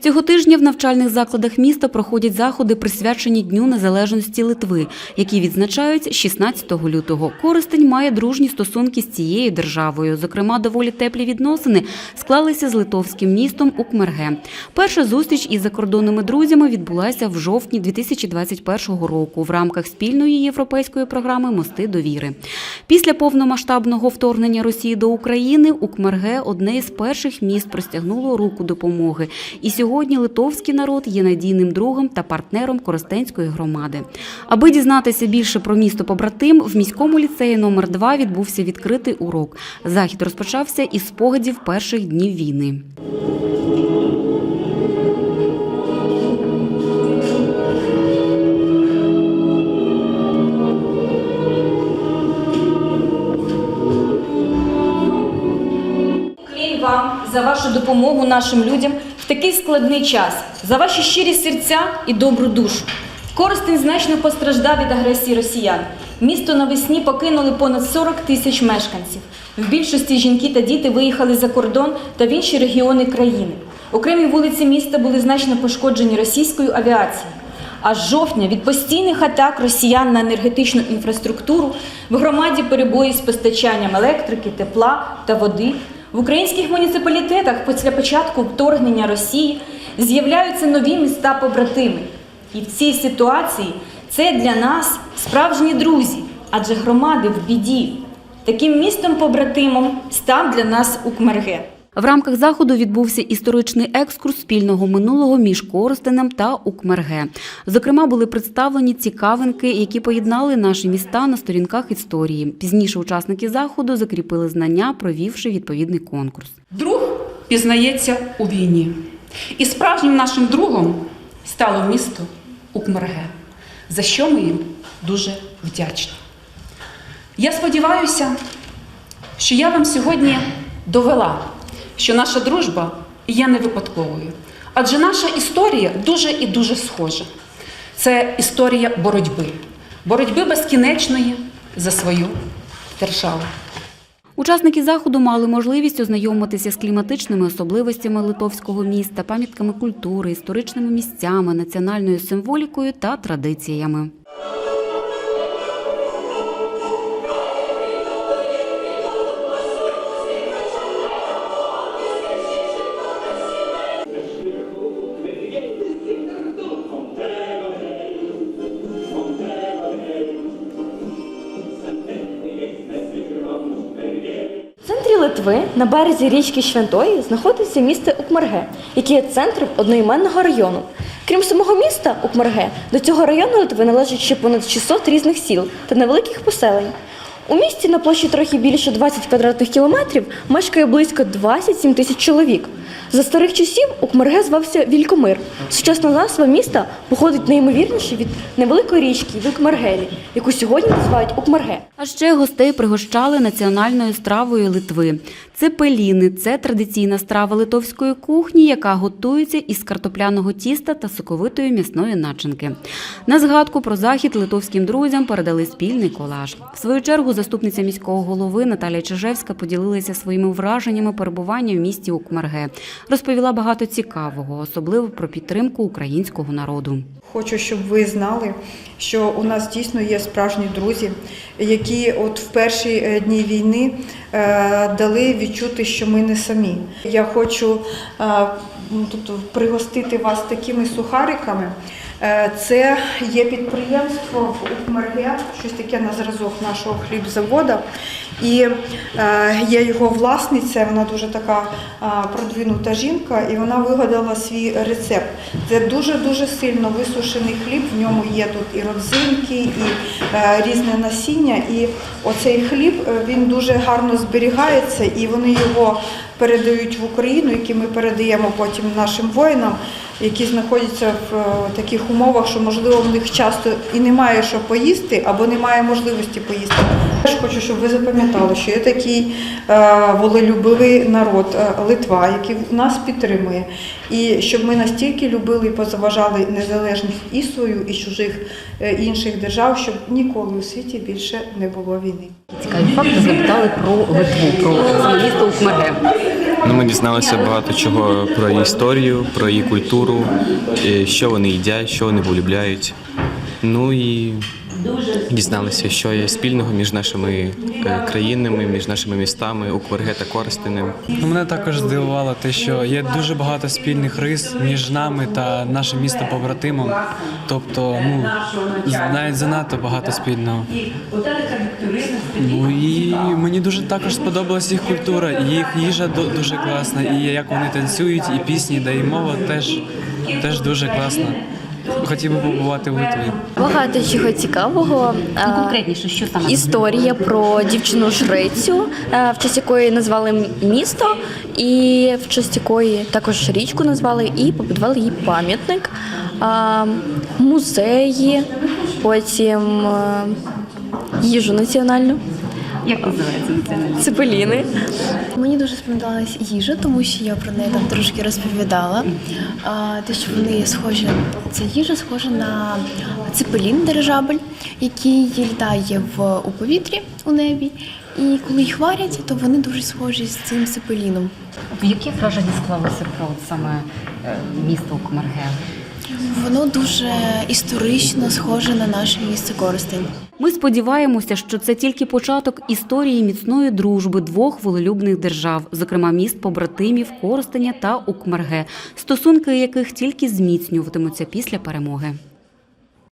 Цього тижня в навчальних закладах міста проходять заходи, присвячені Дню Незалежності Литви, які відзначають 16 лютого. Коростень має дружні стосунки з цією державою. Зокрема, доволі теплі відносини склалися з литовським містом Укмерге. Перша зустріч із закордонними друзями відбулася в жовтні 2021 року в рамках спільної європейської програми Мости довіри. Після повномасштабного вторгнення Росії до України Укмерге одне із перших міст простягнуло руку допомоги. І сьогодні литовський народ є надійним другом та партнером Коростенської громади. Аби дізнатися більше про місто побратим, в міському ліцеї номер 2 відбувся відкритий урок. Захід розпочався із спогадів перших днів війни. За вашу допомогу нашим людям такий складний час, за ваші щирі серця і добру душу. Коростень значно постраждав від агресії росіян. Місто навесні покинули понад 40 тисяч мешканців. В більшості жінки та діти виїхали за кордон та в інші регіони країни. Окремі вулиці міста були значно пошкоджені російською авіацією. А з жовтня від постійних атак росіян на енергетичну інфраструктуру в громаді перебої з постачанням електрики, тепла та води. В українських муніципалітетах після початку вторгнення Росії з'являються нові міста побратими. І в цій ситуації це для нас справжні друзі, адже громади в біді. Таким містом побратимом став для нас Укмерге. В рамках заходу відбувся історичний екскурс спільного минулого між Коростенем та Укмерге. Зокрема, були представлені цікавинки, які поєднали наші міста на сторінках історії. Пізніше учасники заходу закріпили знання, провівши відповідний конкурс. Друг пізнається у війні. І справжнім нашим другом стало місто Укмерге, за що ми їм дуже вдячні. Я сподіваюся, що я вам сьогодні довела, що наша дружба є не випадковою. Адже наша історія дуже і дуже схожа. Це історія боротьби, боротьби безкінечної за свою державу. Учасники заходу мали можливість ознайомитися з кліматичними особливостями литовського міста, пам'ятками культури, історичними місцями, національною символікою та традиціями. Литви на березі річки Швентої знаходиться місто Укмерге, яке є центром одноіменного району. Крім самого міста Укмерге, до цього району Литви належить ще понад 600 різних сіл та невеликих поселень. У місті на площі трохи більше 20 квадратних кілометрів мешкає близько 27 тисяч чоловік. За старих часів Укмерге звався Вількомир. Сучасна назва міста походить найімовірніше від невеликої річки Вілкмергелі, яку сьогодні називають Укмерге. А ще гостей пригощали національною стравою Литви. Це пеліни, це традиційна страва литовської кухні, яка готується із картопляного тіста та соковитої м'ясної начинки. На згадку про захід литовським друзям передали спільний колаж. В свою чергу заступниця міського голови Наталія Чижевська поділилася своїми враженнями перебування в місті Укмерге. Розповіла багато цікавого, особливо про підтримку українського народу. Хочу, щоб ви знали, що у нас дійсно є справжні друзі, які от в перші е, дні війни е, дали відчути, що ми не самі. Я хочу е, тут пригостити вас такими сухариками. Е, Це є підприємство в Укмерге, щось таке на зразок нашого хлібзавода. І е, є його власниця, вона дуже така е, продвинута жінка, і вона вигадала свій рецепт. Це дуже-дуже сильно висушений хліб, в ньому є тут і родзинки, і різне насіння. І оцей хліб він дуже гарно зберігається, і вони його передають в Україну, які ми передаємо потім нашим воїнам, які знаходяться в е, таких умовах, що можливо в них часто і немає що поїсти, або немає можливості поїсти. Я ж хочу, щоб ви запам'ятали, що є такий е, волелюбивий народ е, Литва, який нас підтримує, і щоб ми настільки любили і позаважали незалежність і свою, і чужих е, інших держав, щоб ніколи у світі більше не було війни. Цікаві факти запитали про Литву, про місто Укмерге. Ну, ми дізналися багато чого про її історію, про її культуру, е, що вони їдять, що вони полюбляють. Ну і дізналися, що є спільного між нашими е, країнами, між нашими містами, Укверге та Коростенем. Ну, Мене також здивувало те, що є дуже багато спільних рис між нами та нашим містом побратимом. Тобто, ну навіть занадто багато спільного. Ну і мені дуже також сподобалась їх культура, і їх їжа дуже класна, і як вони танцюють, і пісні, да і мова теж, теж дуже класна. Хотів би побувати в Литві. Багато чого цікавого. А, Конкретніше, що саме? Історія про дівчину жрицю, е, в честь якої назвали місто, і в честь якої також річку назвали і побудували їй пам'ятник, музеї, потім е, їжу національну, Як називається цепеліни. Мені дуже сподобалась їжа, тому що я про неї там трошки розповідала. А, те, що вони схожі, ця їжа схожа на цепелін дирижабль, який літає в у повітрі у небі. І коли їх варять, то вони дуже схожі з цим цепеліном. Яке враження склалося про саме е, місто Укмерге? Воно дуже історично схоже на наше місце Коростень. Ми сподіваємося, що це тільки початок історії міцної дружби двох волелюбних держав, зокрема міст побратимів Коростеня та Укмерге, стосунки яких тільки зміцнюватимуться після перемоги.